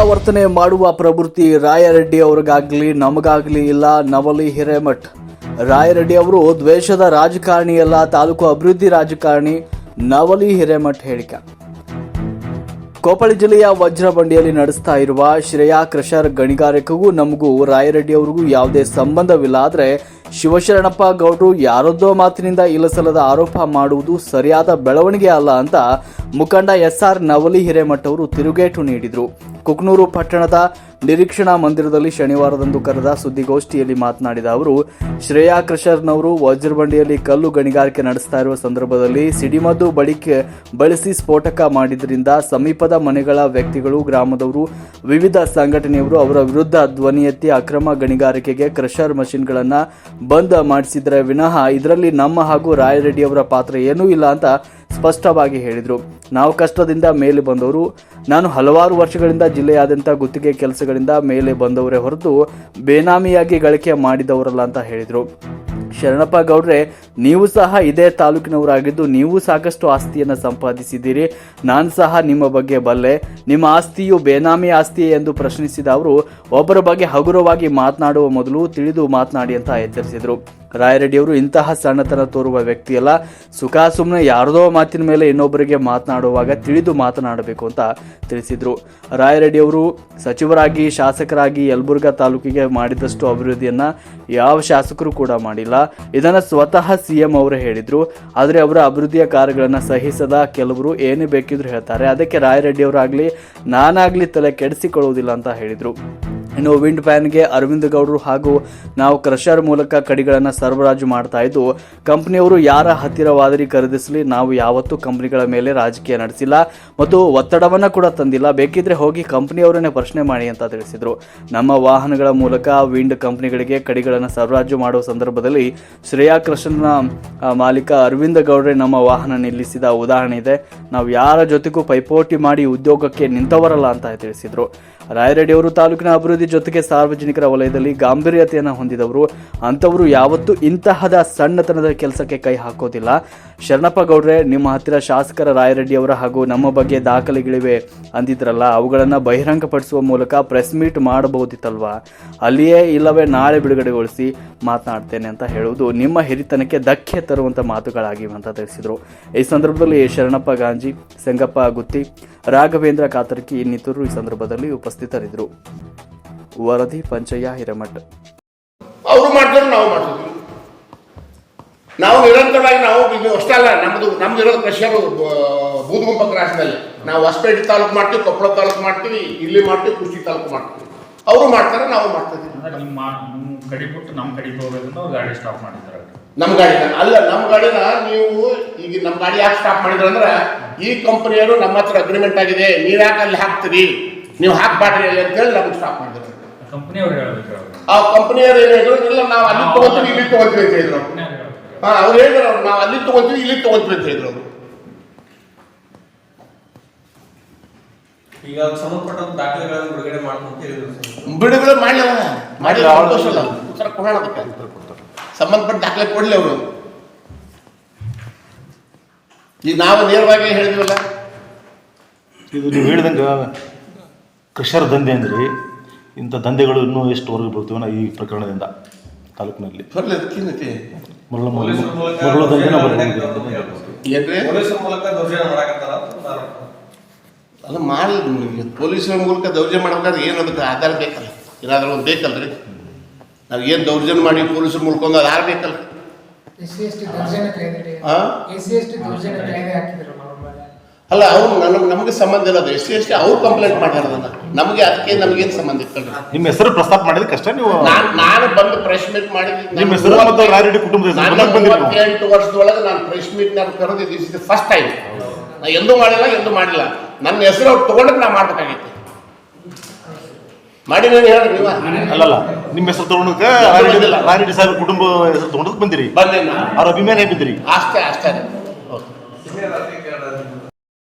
ಗುಂಡಾವರ್ತನೆ ಮಾಡುವ ಪ್ರವೃತ್ತಿ ರಾಯರೆಡ್ಡಿ ಅವ್ರಿಗಾಗ್ಲಿ, ನಮಗಾಗ್ಲಿ ಇಲ್ಲ, ನವಲಿ ಹಿರೇಮಠ್. ರಾಯರೆಡ್ಡಿ ಅವರು ದ್ವೇಷದ ರಾಜಕಾರಣಿ ಅಲ್ಲ, ತಾಲೂಕು ಅಭಿವೃದ್ಧಿ ರಾಜಕಾರಣಿ, ನವಲಿ ಹಿರೇಮಠ್ ಹೇಳಿಕೆ. ಕೊಪ್ಪಳ ಜಿಲ್ಲೆಯ ವಜ್ರಬಂಡಿಯಲ್ಲಿ ನಡೆಸ್ತಾ ಇರುವ ಶ್ರೇಯಾ ಕ್ರಷರ್ ಗಣಿಗಾರಿಕೆಗೂ ನಮಗೂ ರಾಯರೆಡ್ಡಿ ಅವರಿಗೂ ಯಾವುದೇ ಸಂಬಂಧವಿಲ್ಲ. ಆದರೆ ಶಿವಶರಣಪ್ಪ ಗೌಡ್ರು ಯಾರದ್ದೋ ಮಾತಿನಿಂದ ಇಲ್ಲಸಲ್ಲದ ಆರೋಪ ಮಾಡುವುದು ಸರಿಯಾದ ಬೆಳವಣಿಗೆ ಅಲ್ಲ ಅಂತ ಮುಖಂಡ ಎಸ್ ಆರ್ ನವಲಿ ಹಿರೇಮಠ್ ಅವರು ತಿರುಗೇಟು ನೀಡಿದರು. ಕುಕ್ನೂರು ಪಟ್ಟಣದ ನಿರೀಕ್ಷಣಾ ಮಂದಿರದಲ್ಲಿ ಶನಿವಾರದಂದು ಕರೆದ ಸುದ್ದಿಗೋಷ್ಠಿಯಲ್ಲಿ ಮಾತನಾಡಿದ ಅವರು, ಶ್ರೇಯಾ ಕೃಷರ್ನವರು ವಜ್ರಬಂಡಿಯಲ್ಲಿ ಕಲ್ಲು ಗಣಿಗಾರಿಕೆ ನಡೆಸ್ತಾ ಇರುವ ಸಂದರ್ಭದಲ್ಲಿ ಸಿಡಿಮದ್ದು ಬಳಿಕೆ ಬಳಸಿ ಸ್ಫೋಟಕ ಮಾಡಿದ್ರಿಂದ ಸಮೀಪದ ಮನೆಗಳ ವ್ಯಕ್ತಿಗಳು, ಗ್ರಾಮದವರು, ವಿವಿಧ ಸಂಘಟನೆಯವರು ಅವರ ವಿರುದ್ಧ ಧ್ವನಿ ಎತ್ತಿ ಅಕ್ರಮ ಗಣಿಗಾರಿಕೆಗೆ ಕ್ರಷರ್ ಮಷಿನ್ಗಳನ್ನು ಬಂದ್ ಮಾಡಿಸಿದರೆ ವಿನಃ ಇದರಲ್ಲಿ ನಮ್ಮ ಹಾಗೂ ರಾಯರೆಡ್ಡಿಯವರ ಪಾತ್ರ ಏನೂ ಇಲ್ಲ ಅಂತ ಸ್ಪಷ್ಟವಾಗಿ ಹೇಳಿದರು. ನಾವು ಕಷ್ಟದಿಂದ ಮೇಲೆ ಬಂದವರು, ನಾನು ಹಲವಾರು ವರ್ಷಗಳಿಂದ ಜಿಲ್ಲೆಯಾದ್ಯಂತ ಗುತ್ತಿಗೆ ಕೆಲಸಗಳಿಂದ ಮೇಲೆ ಬಂದವರೇ ಹೊರತು ಬೇನಾಮಿಯಾಗಿ ಗಳಿಕೆ ಮಾಡಿದವರಲ್ಲ ಅಂತ ಹೇಳಿದರು. ಶರಣಪ್ಪ ಗೌಡ್ರೆ ನೀವು ಸಹ ಇದೇ ತಾಲೂಕಿನವರಾಗಿದ್ದು ನೀವು ಸಾಕಷ್ಟು ಆಸ್ತಿಯನ್ನು ಸಂಪಾದಿಸಿದ್ದೀರಿ. ನಾನು ಸಹ ನಿಮ್ಮ ಬಗ್ಗೆ ಬಲ್ಲೆ. ನಿಮ್ಮ ಆಸ್ತಿಯು ಬೇನಾಮಿ ಆಸ್ತಿ ಎಂದು ಪ್ರಶ್ನಿಸಿದ ಅವರು, ಒಬ್ಬರ ಬಗ್ಗೆ ಹಗುರವಾಗಿ ಮಾತನಾಡುವ ಮೊದಲು ತಿಳಿದು ಮಾತನಾಡಿ ಅಂತ ಎಚ್ಚರಿಸಿದರು. ರಾಯರೆಡ್ಡಿಯವರು ಇಂತಹ ಸಣ್ಣತನ ತೋರುವ ವ್ಯಕ್ತಿಯಲ್ಲ. ಸುಖ ಸುಮ್ಮನೆ ಯಾರದೋ ಮಾತಿನ ಮೇಲೆ ಇನ್ನೊಬ್ಬರಿಗೆ ಮಾತನಾಡುವಾಗ ತಿಳಿದು ಮಾತನಾಡಬೇಕು ಅಂತ ತಿಳಿಸಿದರು. ರಾಯರೆಡ್ಡಿಯವರು ಸಚಿವರಾಗಿ, ಶಾಸಕರಾಗಿ ಯಲಬುರ್ಗಾ ತಾಲೂಕಿಗೆ ಮಾಡಿದಷ್ಟು ಅಭಿವೃದ್ಧಿಯನ್ನು ಯಾವ ಶಾಸಕರು ಕೂಡ ಮಾಡಿಲ್ಲ. ಇದನ್ನು ಸ್ವತಃ ಸಿಎಂ ಅವರು ಹೇಳಿದರು. ಆದರೆ ಅವರ ಅಭಿವೃದ್ಧಿಯ ಕಾರ್ಯಗಳನ್ನು ಸಹಿಸದ ಕೆಲವರು ಏನೇ ಬೇಕಿದ್ರು ಹೇಳ್ತಾರೆ. ಅದಕ್ಕೆ ರಾಯರೆಡ್ಡಿಯವರಾಗಲಿ ನಾನಾಗಲಿ ತಲೆ ಕೆಡಿಸಿಕೊಳ್ಳುವುದಿಲ್ಲ ಅಂತ ಹೇಳಿದರು. ಇನ್ನು ವಿಂಡ್ ಫ್ಯಾನ್ಗೆ ಅರವಿಂದ್ ಗೌಡರು ಹಾಗೂ ನಾವು ಕ್ರಷರ್ ಮೂಲಕ ಕಡಿಗಳನ್ನು ಸರಬರಾಜು ಮಾಡ್ತಾ ಇದ್ದು, ಕಂಪ್ನಿಯವರು ಯಾರ ಹತ್ತಿರವಾದರಿ ಖರೀದಿಸಲಿ, ನಾವು ಯಾವತ್ತೂ ಕಂಪ್ನಿಗಳ ಮೇಲೆ ರಾಜಕೀಯ ನಡೆಸಿಲ್ಲ ಮತ್ತು ಒತ್ತಡವನ್ನು ಕೂಡ ತಂದಿಲ್ಲ. ಬೇಕಿದ್ರೆ ಹೋಗಿ ಕಂಪ್ನಿಯವರನ್ನೇ ಪ್ರಶ್ನೆ ಮಾಡಿ ಅಂತ ತಿಳಿಸಿದರು. ನಮ್ಮ ವಾಹನಗಳ ಮೂಲಕ ವಿಂಡ್ ಕಂಪ್ನಿಗಳಿಗೆ ಕಡಿಗಳನ್ನು ಸರಬರಾಜು ಮಾಡುವ ಸಂದರ್ಭದಲ್ಲಿ ಶ್ರೇಯಾ ಕೃಷ್ಣನ ಮಾಲೀಕ ಅರವಿಂದ್ ಗೌಡ್ರೆ ನಮ್ಮ ವಾಹನ ನಿಲ್ಲಿಸಿದ ಉದಾಹರಣೆ ಇದೆ. ನಾವು ಯಾರ ಜೊತೆಗೂ ಪೈಪೋಟಿ ಮಾಡಿ ಉದ್ಯೋಗಕ್ಕೆ ನಿಂತವರಲ್ಲ ಅಂತ ತಿಳಿಸಿದರು. ರಾಯರೆಡ್ಡಿಯವರು ತಾಲೂಕಿನ ಅಭಿವೃದ್ಧಿ ಜೊತೆಗೆ ಸಾರ್ವಜನಿಕರ ವಲಯದಲ್ಲಿ ಗಾಂಭೀರ್ಯತೆಯನ್ನು ಹೊಂದಿದವರು. ಅಂಥವರು ಯಾವತ್ತೂ ಇಂತಹದ ಸಣ್ಣತನದ ಕೆಲಸಕ್ಕೆ ಕೈ ಹಾಕೋದಿಲ್ಲ. ಶರಣಪ್ಪ ಗೌಡ್ರೆ, ನಿಮ್ಮ ಹತ್ತಿರ ಶಾಸಕರ ರಾಯರೆಡ್ಡಿಯವರ ಹಾಗೂ ನಮ್ಮ ಬಗ್ಗೆ ದಾಖಲೆಗಳಿವೆ ಅಂದಿದ್ರಲ್ಲ, ಅವುಗಳನ್ನು ಬಹಿರಂಗಪಡಿಸುವ ಮೂಲಕ ಪ್ರೆಸ್ ಮೀಟ್ ಮಾಡಬಹುದಿತ್ತಲ್ವಾ? ಅಲ್ಲಿಯೇ ಇಲ್ಲವೇ ನಾಳೆ ಬಿಡುಗಡೆಗೊಳಿಸಿ ಮಾತನಾಡ್ತೇನೆ ಅಂತ ಹೇಳುವುದು ನಿಮ್ಮ ಹಿರಿತನಕ್ಕೆ ಧಕ್ಕೆ ತರುವಂಥ ಮಾತುಗಳಾಗಿವೆ ಅಂತ ತಿಳಿಸಿದರು. ಈ ಸಂದರ್ಭದಲ್ಲಿ ಶರಣಪ್ಪ ಗಾಂಜಿ, ಸಂಗಪ್ಪ ಗುತ್ತಿ, ರಾಘವೇಂದ್ರ ಕಾತರ್ಕಿ ಇನ್ನಿತರರು ಈ ಸಂದರ್ಭದಲ್ಲಿ ಉಪಸ್ಥಿತರಿದ್ದರು. ವರದಿ ಪಂಚಯ್ಯ ಹಿರೇಮಠ. ಅವರು ಮಾಡ್ತಾರೆ ನಾವು ಮಾಡ್ತೀವಿ. ನಾವು ನಿರಂತರವಾಗಿ ನಾವು ಇದು ಅಷ್ಟೇ ಅಲ್ಲ ನಮ್ಮದು ನಮ್ದು ಇರೋದು ಪ್ರೆಷರ್ ಬೂದುಗುಂಪ ಕ್ರಾಸ್ನಲ್ಲಿ ನಾವು ಹೊಸಪೇಟೆ ತಾಲೂಕು ಮಾಡ್ತೀವಿ ಕೊಪ್ಪಳ ತಾಲೂಕು ಮಾಡ್ತೀವಿ ಇಲ್ಲಿ ಮಾಡ್ತೀವಿ ಕೃಷಿ ತಾಲೂಕು ಮಾಡ್ತೀವಿ. ಅವರು ಮಾಡ್ತಾರೆ ನಾವು ಮಾಡ್ತೀವಿ. ಅಂದ್ರೆ ನಿಮ್ಮ ಕಡೆ ಬಿಟ್ಟು ನಮ್ಮ ಕಡೆಗೆ ಹೋಗೋದ್ರಿಂದ ಗಾಡಿ ಸ್ಟಾಪ್ ಮಾಡಿದ್ದಾರೆ ನಮ್ಮ ಗಾಡಿನ ಅಲ್ಲ ನಮ್ಮ ಗಾಡಿನ ನೀವು ಈಗ ನಮ್ಮ ಗಾಡಿ ಯಾಕೆ ಸ್ಟಾಪ್ ಮಾಡಿದ್ರು ಅಂದ್ರೆ ಈ ಕಂಪನಿಯವರು ನಮ್ಮ ಹತ್ರ ಅಗ್ರಿಮೆಂಟ್ ಆಗಿದೆ ನೀವು ಯಾಕೆ ಅಲ್ಲಿ ಹಾಕ್ತೀರಿ ನೀವು ಹಾಕ್ಬಾಡ್ರಿ ಅಲ್ಲಿ ಅಂತೇಳಿ ನಮ್ಗೆ ಸ್ಟಾಪ್ ಮಾಡಿದ್ರು ಕಂಪನಿ ಅವ್ರು ಹೇಳ್ಬೇಕು ಅವ್ರು. ಆ ಕಂಪನಿಯವರು ಏನು ಹೇಳಿದ್ರು ಇಲ್ಲ ನಾವು ಅಲ್ಲಿ ತಗೋತೀವಿ ಇಲ್ಲಿ ತಗೋತೀವಿ ಅಂತ ಹೇಳಿದ್ರು ಹಾ ಅವ್ರು ಹೇಳಿದ್ರು ಅವ್ರು ನಾವು ಅಲ್ಲಿ ತಗೋತೀವಿ ಇಲ್ಲಿ ತಗೋತೀವಿ ಅಂತ ಹೇಳಿದ್ರು ಅವರು. ಈಗ ಅದಕ್ಕೆ ಸಂಬಂಧಪಟ್ಟಂತ ದಾಖಲೆಗಳನ್ನು ಬಿಡುಗಡೆ ಮಾಡ್ಕೊಂತ ಹೇಳಿದ್ರು. ಬಿಡುಗಡೆ ಮಾಡಲಿಲ್ಲ ಮಾಡಿಲ್ಲ ಸಂತೋಷ ಇಲ್ಲ. ಉತ್ತರ ಕೊಡೋಣ ಸಂಬಂಧಪಟ್ಟ ದಾಖಲೆ ಕೊಡಲಿ ಅವರು. ಈಗ ನಾವು ನೇರವಾಗಿ ಹೇಳಿದ್ವಲ್ಲ? ಇದು ನೀವು ಹೇಳಿದಂಗೆ ಕೃಷರ ದಂಧೆ ಅಂದ್ರಿ. ಇಂಥ ದಂಧೆಗಳು ಇನ್ನೂ ಎಷ್ಟು ಹೊರಗೆ ಬೀಳ್ತೀವೋ ಈ ಪ್ರಕರಣದಿಂದ ತಾಲೂಕಿನಲ್ಲಿ. ಮರಳು ಪೊಲೀಸರ ಮೂಲಕ ಮರಳು ದಂಧೆನ. ಅಲ್ಲ ಮಾಡಿ ಪೊಲೀಸರ ಮೂಲಕ ದೌರ್ಜನ್ಯ ಮಾಡ್ಬೇಕಾದ್ರೆ ಏನು ಅದಕ್ಕೆ ಆಧಾರ ಬೇಕಲ್ಲ? ಏನಾದ್ರೂ ಒಂದು ಬೇಕಲ್ರಿ? ನಾವು ಏನು ದೌರ್ಜನ್ಯ ಮಾಡಿ ಪೊಲೀಸರ ಮೂಲಕ ಒಂದು ಆಧಾರ ಬೇಕಲ್ಲ ಎಸ್ ಅಲ್ಲ ಅವ್ರು ನಮಗೆ ನಮಗೆ ಸಂಬಂಧ ಇಲ್ಲ ಅದು. ಎಸ್ ಸಿ ಎಸ್ ಟಿ ಅವ್ರು ಕಂಪ್ಲೇಂಟ್ ಮಾಡ್ಯಾರ ನಮಗೆ ಅದಕ್ಕೆ ನಮಗೇನು ಸಂಬಂಧ ಇತ್ತು ನಿಮ್ಮ ಹೆಸರು ಪ್ರಸ್ತಾಪ ಕಷ್ಟ ನೀವು ನಾನು ನಾನು ಬಂದು ಪ್ರೆಸ್ ಮೀಟ್ ಮಾಡಿದ್ದೀನಿ ನಿಮ್ಮ ಹೆಸರು ಮತ್ತು ರಾಯರೆಡ್ಡಿ ಕುಟುಂಬದ ಎಂಟು ವರ್ಷದೊಳಗೆ ನಾನು ಪ್ರೆಸ್ ಮೀಟ್ ನಾನು ಕರೆದಿದ್ದು ಇಸ್ ಫಸ್ಟ್ ಟೈಮ್ ನಾ ಎಂದೂ ಮಾಡಿಲ್ಲ ಎಂದೂ ಮಾಡಿಲ್ಲ. ನನ್ನ ಹೆಸರು ಅವ್ರು ತಗೊಂಡಕ್ಕೆ ನಾ ಮಾಡ್ಬೇಕಾಗಿತ್ತು ಮಾಡಿ ನಾನು ಹೇಳಿ ನೀವ. ಅಲ್ಲಲ್ಲ ನಿಮ್ಮ ಹೆಸರು ತಗೊಂಡಕ್ಕೆ ರಾಯರೆಡ್ಡಿ ಸಾಹೇಬ್ ಕುಟುಂಬ ಹೆಸರು ತಗೊಂಡಕ್ಕೆ ಬಂದಿರಿ. ಬಂದೆ ನಾನು ಅವ್ರ ಅಭಿಮಾನಿ ಬಿದ್ದಿರಿ ಅಷ್ಟೇ ಅಷ್ಟೇ. ಓಕೆ